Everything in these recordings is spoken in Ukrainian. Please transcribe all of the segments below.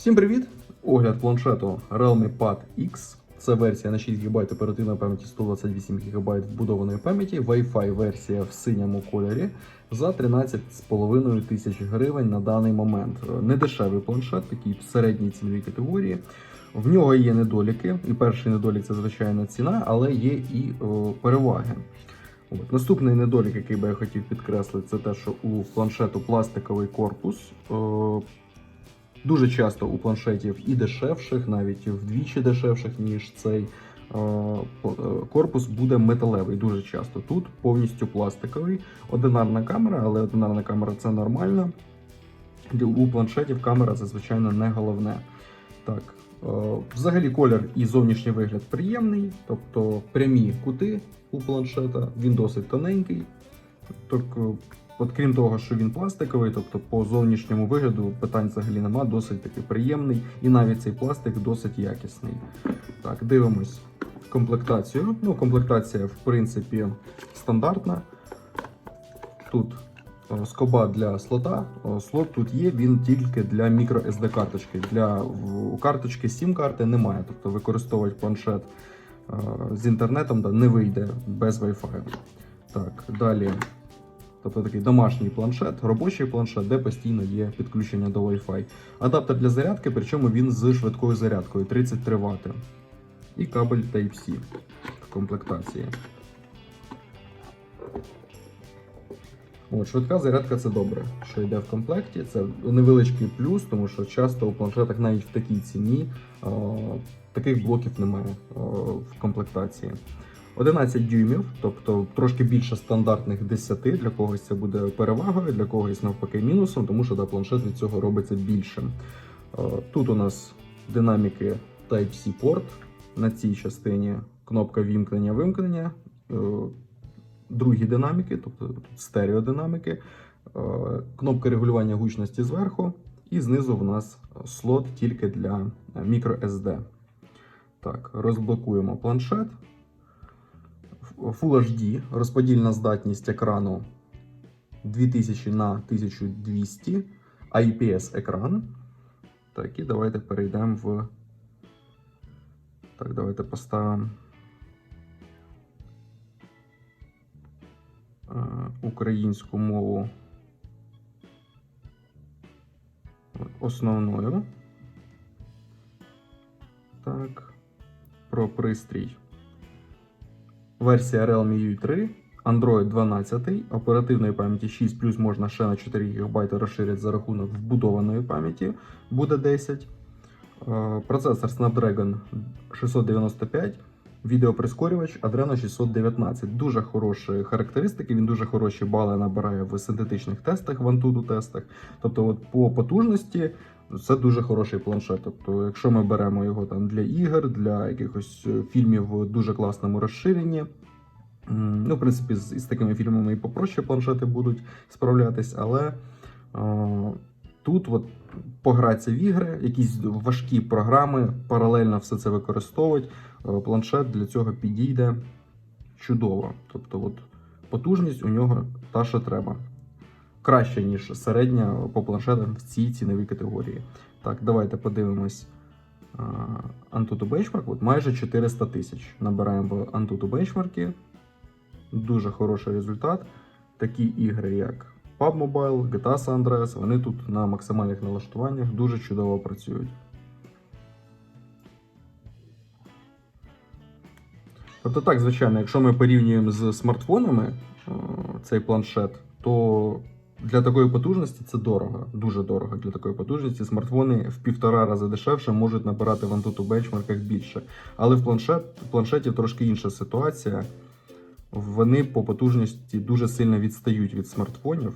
Всім привіт! Огляд планшету Realme Pad X. Це версія на 6 ГБ оперативної пам'яті 128 ГБ вбудованої пам'яті, Wi-Fi версія в синьому кольорі за 13,5 тисяч гривень на даний момент. Не дешевий планшет, такий в середній ціновій категорії. В нього є недоліки, і перший недолік це звичайно ціна, але є і о, переваги. От. Наступний недолік, який би я хотів підкреслити, це те, що у планшету пластиковий корпус. О, Дуже часто у планшетів і дешевших, навіть вдвічі дешевших, ніж цей е, е, корпус буде металевий. Дуже часто. Тут повністю пластиковий. Одинарна камера, але одинарна камера це нормально. У планшетів камера це, звичайно, не головне. Так, е, взагалі колір і зовнішній вигляд приємний, тобто прямі кути у планшета, він досить тоненький. Тобто, от крім того, що він пластиковий, тобто по зовнішньому вигляду питань взагалі нема, досить таки приємний, і навіть цей пластик досить якісний. Так, дивимось комплектацію. Ну, комплектація, в принципі, стандартна. Тут е, скоба для слота. Е, Слот тут є, він тільки для мікро SD карточки. Для карточки SIM карти немає. Тобто використовувати планшет е, з інтернетом да, не вийде без Wi-Fi. Так, далі. Тобто такий домашній планшет, робочий планшет, де постійно є підключення до Wi-Fi. Адаптер для зарядки, причому він з швидкою зарядкою 33 Вт. І кабель Type-C в комплектації. От, швидка зарядка це добре, що йде в комплекті. Це невеличкий плюс, тому що часто у планшетах навіть в такій ціні о, таких блоків немає о, в комплектації. 11 дюймів, тобто трошки більше стандартних 10. Для когось це буде перевагою, для когось навпаки мінусом, тому що да, планшет від цього робиться більшим. Е, Тут у нас динаміки Type-C порт. На цій частині кнопка вімкнення-вимкнення. Е, Другі динаміки, тобто стереодинаміки, е, кнопка регулювання гучності зверху, і знизу в нас слот тільки для microSD. Так, розблокуємо планшет. Full HD, розподільна здатність екрану 2000 на 1200, IPS екран. Так, і давайте перейдемо в. Так, давайте поставимо е, українську мову основною. Так, про пристрій. Версія Realme U3, Android 12, оперативної пам'яті 6 плюс можна ще на 4 ГБ розширити за рахунок вбудованої пам'яті, буде 10. Е, Процесор Snapdragon 695, відеоприскорювач Adreno 619. Дуже хороші характеристики, він дуже хороші бали набирає в синтетичних тестах, в Antutu тестах. Тобто, от по потужності це дуже хороший планшет. Тобто, якщо ми беремо його там для ігор, для якихось е, фільмів в дуже класному розширенні. Ну, в принципі, з, із такими фільмами і попроще планшети будуть справлятись, але е, тут от погратися в ігри, якісь важкі програми, паралельно все це використовувати. е, Планшет для цього підійде чудово. Тобто, от, потужність у нього та, що треба. Краще, ніж середня по планшетам в цій ціновій категорії. Так, давайте подивимось. Antutu Benchmark, от майже 400 тисяч. Набираємо в Antutu Benchmark. Дуже хороший результат. Такі ігри, як PUBG Mobile, GTA San Andreas, вони тут на максимальних налаштуваннях дуже чудово працюють. Тобто так, звичайно, якщо ми порівнюємо з смартфонами цей планшет, то для такої потужності це дорого, дуже дорого для такої потужності. Смартфони в півтора рази дешевше можуть набирати в Antutu бенчмарках більше. Але в планшет, в планшеті трошки інша ситуація. Вони по потужності дуже сильно відстають від смартфонів.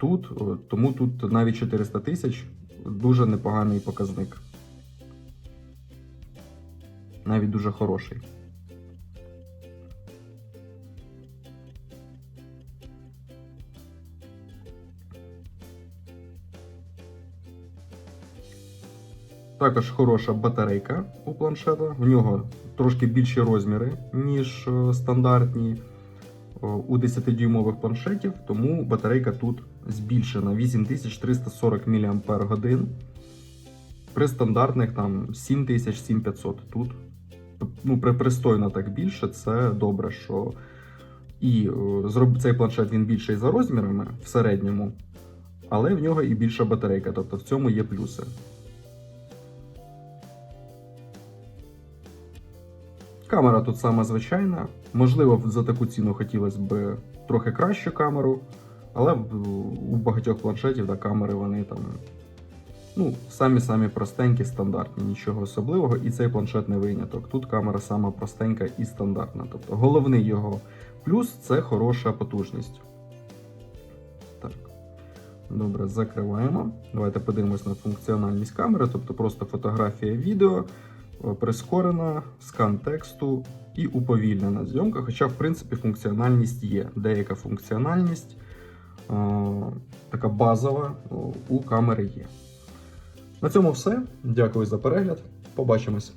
Тут, тому тут навіть 400 тисяч дуже непоганий показник. Навіть дуже хороший. Також хороша батарейка у планшета. В нього трошки більші розміри, ніж е, стандартні. у 10-дюймових планшетів, тому батарейка тут збільшена 8340 мАч. При стандартних там 7500 тут ну, при- пристойно так більше. Це добре, що і е, зроб... цей планшет він більший за розмірами в середньому, але в нього і більша батарейка, тобто в цьому є плюси. Камера тут сама звичайна. Можливо, за таку ціну хотілося б трохи кращу камеру, але у багатьох планшетів да, камери вони там ну, самі-самі простенькі, стандартні, нічого особливого, і цей планшет не виняток. Тут камера сама простенька і стандартна. Тобто головний його плюс це хороша потужність. Так. Добре, закриваємо. Давайте подивимось на функціональність камери, тобто просто фотографія відео, прискорена, скан тексту і уповільнена зйомка. Хоча, в принципі, функціональність є. Деяка функціональність е, така базова у камери є. На цьому все. Дякую за перегляд. Побачимось.